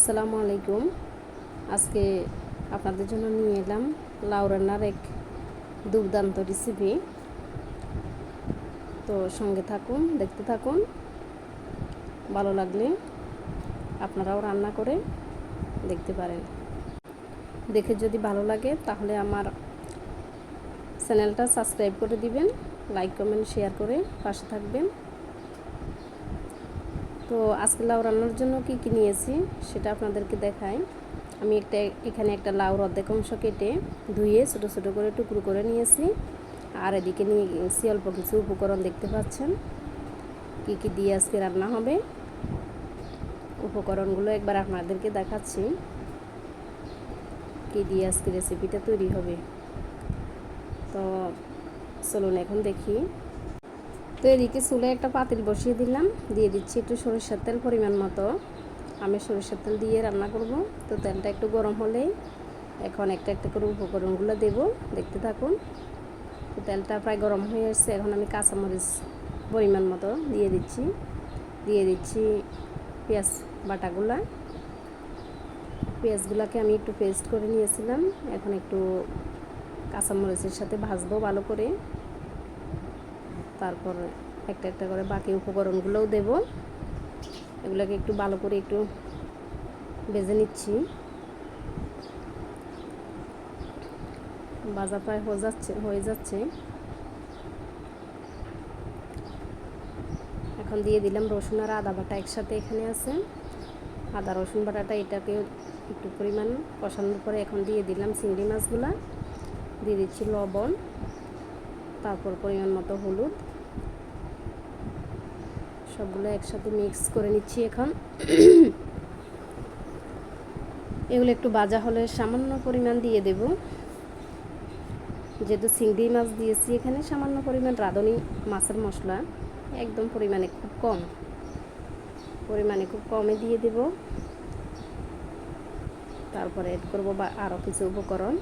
আসসালামু আলাইকুম। আজকে আপনাদের জন্য নিয়ে এলাম লাউ রান্নার এক দুর্দান্ত রেসিপি তো সঙ্গে থাকুন, দেখতে থাকুন। ভালো লাগলে আপনারাও রান্না করে দেখতে পারেন। দেখে যদি ভালো লাগে তাহলে আমার চ্যানেলটা সাবস্ক্রাইব করে দিবেন, লাইক, কমেন্ট, শেয়ার করে পাশে থাকবেন। তো আজকে লাউ রান্নার জন্য কি কি নিয়েছি সেটা আপনাদেরকে দেখাই। আমি একটা, এখানে একটা লাউর অর্ধেক অংশ কেটে ধুয়ে ছোটো ছোটো করে টুকরো করে নিয়েছি। আর এদিকে নিয়ে গেছি অল্প কিছু উপকরণ দেখতে পাচ্ছেন। কি কি দিয়ে আজকে রান্না হবে। উপকরণগুলো একবার আপনাদেরকে দেখাচ্ছি। কি দিয়ে আজকে রেসিপিটা তৈরি হবে। তো চলুন এখন দেখি। তো এদিকে চুলে একটা পাতিল বসিয়ে দিলাম। দিয়ে দিচ্ছি একটু সরিষার তেল পরিমাণ মতো। আমি সরিষার তেল দিয়ে রান্না করব। তো তেলটা একটু গরম হলেই এখন একটা একটা করে উপকরণগুলো দেব। দেখতে থাকুন। তো তেলটা প্রায় গরম হয়ে আসছে। এখন আমি কাঁচামরিচ পরিমাণ মতো দিয়ে দিচ্ছি। দিয়ে দিচ্ছি পেঁয়াজ বাটাগুলা। পেঁয়াজগুলোকে আমি একটু পেস্ট করে নিয়েছিলাম। এখন একটু কাঁচামরিচের সাথে ভাজবো ভালো করে। তারপর একটা একটা করে বাকি উপকরণগুলোও দেব। এগুলোকে একটু ভালো করে একটু বেজে নিচ্ছি। বাজা প্রায় হয়ে যাচ্ছে হয়ে যাচ্ছে। এখন দিয়ে দিলাম রসুন আর আদা বাটা একসাথে এখানে আছে। আদা রসুন বাটাটা এটাকে একটু পরিমাণ কষানোর পরে এখন দিয়ে দিলাম চিংড়ি মাছগুলা। দিয়ে দিচ্ছি লবণ, তারপর পরিমাণ মতো হলুদ। সবগুলো একসাথে মিক্স করে নিচ্ছি এখন। এগুলো একটু বাজা হলে সামান্য পরিমাণ দিয়ে দেব। যেহেতু চিংড়ি মাছ দিয়েছি, এখানে সামান্য পরিমাণ রাঁধুনি মাছের মশলা, একদম পরিমাণে খুব কম। পরিমাণে খুব কমে দিয়ে দেব। তারপরে এড করব বা আরও কিছু উপকরণ।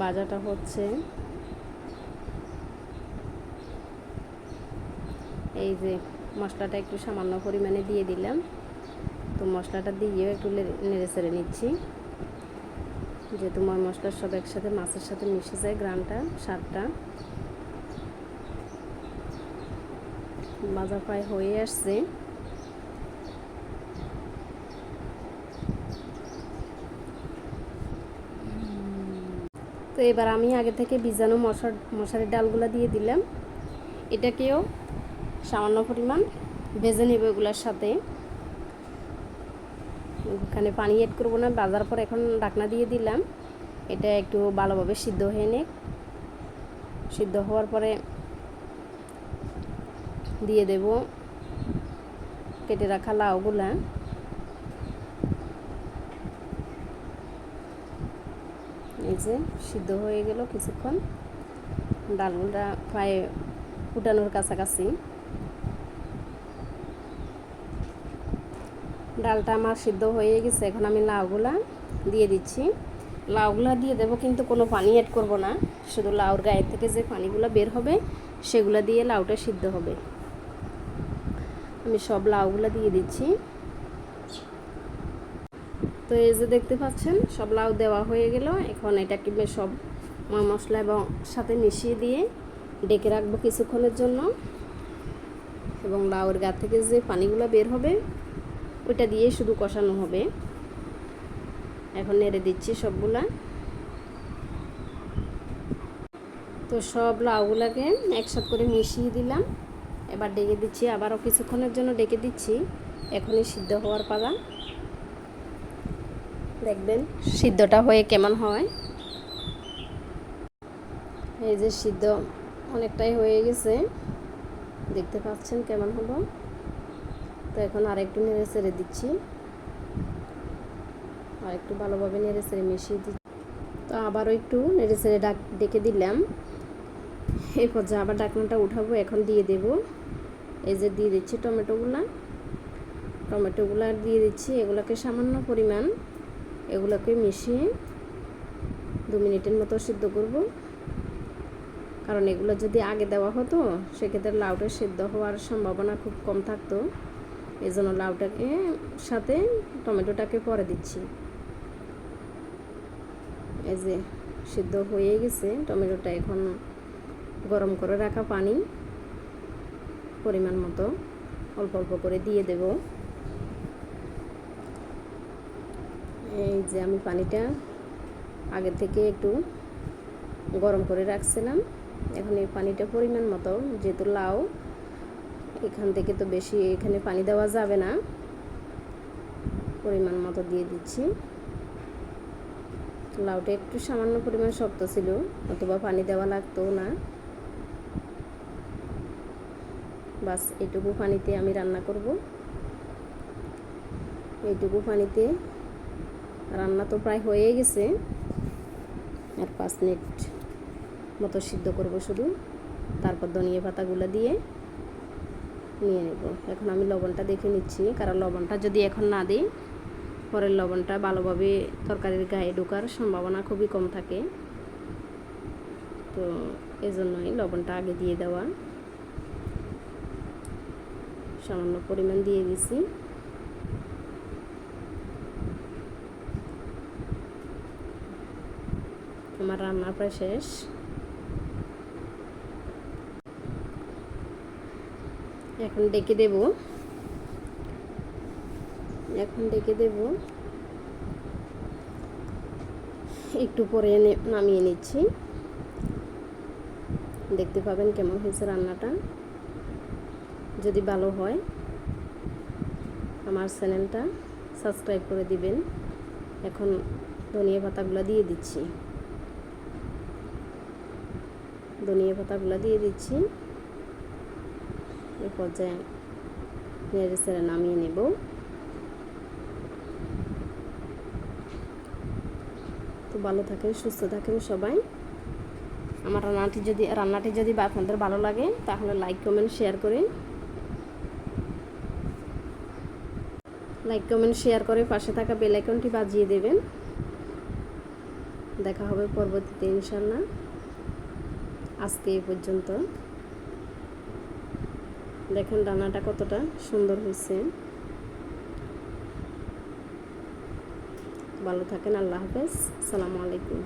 বাজাটা হচ্ছে এই যে মশলাটা একটু সামান্য পরিমাণে দিয়ে দিলাম। তো মশলাটা দিয়েও একটু নেড়ে চেড়ে নিচ্ছি। যেহেতু ময় মশলার সব একসাথে মাছের সাথে মিশে যায় গ্রানটা, স্বাদটা। বাজার প্রায় হয়ে আসছে। তো এবার আমি আগে থেকে বীজাণু মশার মশারির ডালগুলো দিয়ে দিলাম। এটাকেও সামান্য পরিমাণ। ভেজে নেবে ওগুলোর সাথে। এখানে পানি এড করব না, বাজার পর এখন ডাকনা দিয়ে দিলাম। এটা একটু ভালোভাবে সিদ্ধ হয়ে নে সিদ্ধ হওয়ার পরে দিয়ে দেব কেটে রাখা লাউগুলা। এই যে সিদ্ধ হয়ে গেল কিছুক্ষণ। ডালগুলা প্রায় ফুটানোর কাছাকাছি। ডালটা আমার সিদ্ধ হয়ে গেছে। এখন আমি লাউগুলা দিয়ে দিচ্ছি। লাউগুলা দিয়ে দেবো কিন্তু কোনো পানি অ্যাড করব না। শুধু লাউর গায়ের থেকে যে পানিগুলো বের হবে, সেগুলো দিয়ে লাউটা সিদ্ধ হবে। আমি সব লাউগুলো দিয়ে দিচ্ছি। তো এই যে দেখতে পাচ্ছেন, সব লাউ দেওয়া হয়ে গেল। এখন এটা এটাকে সব মশলা এবং সাথে মিশিয়ে দিয়ে ডেকে রাখব কিছুক্ষণের জন্য। এবং লাউর গা থেকে যে পানিগুলো বের হবে ওইটা দিয়ে শুধু কষানো হবে। এখন নেড়ে দিচ্ছি সবগুলা। তো সব লাউগুলাকে একসাথ করে মিশিয়ে দিলাম। এবার ডেকে দিচ্ছি, আবারও কিছুক্ষণের জন্য ডেকে দিচ্ছি। এখনই সিদ্ধ হওয়ার পালা। দেখবেন সিদ্ধটা হয়ে কেমন হয়। এই যে সিদ্ধ অনেকটাই হয়ে গেছে। দেখতে পাচ্ছেন কেমন হলো? তো এখন আর একটু নেড়ে ছেড়ে দিচ্ছি। আর একটু ভালোভাবে নেড়ে ছেড়ে মিশিয়ে দিচ্ছি। তো আবারও একটু নেড়ে ছেড়ে ডাক, ডেকে দিলাম। এই পর্যায়ে আবার ডাকনাটা উঠাবো, এখন দিয়ে দেব। এই যে দিয়ে দিচ্ছি টমেটোগুলা। টমেটোগুলো দিয়ে দিচ্ছি। এগুলোকে সামান্য পরিমাণ এগুলোকে মিশিয়ে দু মিনিটের মতো সিদ্ধ করব। কারণ এগুলো যদি আগে দেওয়া হতো, সেক্ষেত্রে লাউটা সিদ্ধ হওয়ার সম্ভাবনা খুব কম থাকতো। এই জন্য লাউটাকে সাথে টমেটোটাকে পরে দিচ্ছি। এই যে সিদ্ধ হয়ে গেছে, টমেটোটা এখন গরম করে রাখা পানি পরিমাণ মতো অল্প অল্প করে দিয়ে দেব। এই যে আমি পানিটা আগে থেকে একটু গরম করে রাখছিলাম। এখন এই পানিটা পরিমাণ মতো, যেহেতু লাউ এখান থেকে তো বেশি এখানে পানি দেওয়া যাবে না। পরিমাণ মতো দিয়ে দিচ্ছি। লাউটা একটু সামান্য পরিমাণ শক্ত ছিল, অথবা পানি দেওয়া লাগতো না। বাস এইটুকু পানিতে আমি রান্না করব। এইটুকু পানিতে রান্না তো প্রায় হয়ে গেছে। আর পাঁচ মিনিট মতো সিদ্ধ করব শুধু। তারপর ধনিয়া পাতাগুলো দিয়ে নিয়ে নেব। এখন আমি লবণটা দেখে নিচ্ছি, কারণ লবণটা যদি এখন না দিই, পরের লবণটা ভালোভাবে তরকারির গায়ে ঢোকার সম্ভাবনা খুবই কম থাকে। তো এজন্যই লবণটা আগে দিয়ে দেওয়া। সামান্য পরিমাণ দিয়ে দিছি। আমার রান্না প্রায় শেষ। এখন ডেকে দেব। এখন ডেকে দেব। একটু পরে নামিয়ে নিচ্ছি। দেখতে পাবেন কেমন হয়েছে রান্নাটা। যদি ভালো হয়, আমার চ্যানেলটা সাবস্ক্রাইব করে দিবেন। এখন ধনিয়া পাতাগুলো দিয়ে দিচ্ছি। ধনিয়া পাতাগুলো দিয়ে দিচ্ছি। এ পর্যায়ে নেড়ে নামিয়ে নেব। তো ভালো থাকেন, সুস্থ থাকেন সবাই। আমার রান্নাটি যদি রান্নাটি যদি আপনাদের ভালো লাগে, তাহলে লাইক কমেন্ট শেয়ার করে লাইক কমেন্ট শেয়ার করে পাশে থাকা বেল আইকনটি বাজিয়ে দেবেন। দেখা হবে পরবর্তীতে ইনশাল্লাহ আজকে এই পর্যন্ত। দেখেন রান্নাটা কতটা সুন্দর হয়েছে। ভালো থাকেন আল্লাহ হাফেজ। সালামু আলাইকুম।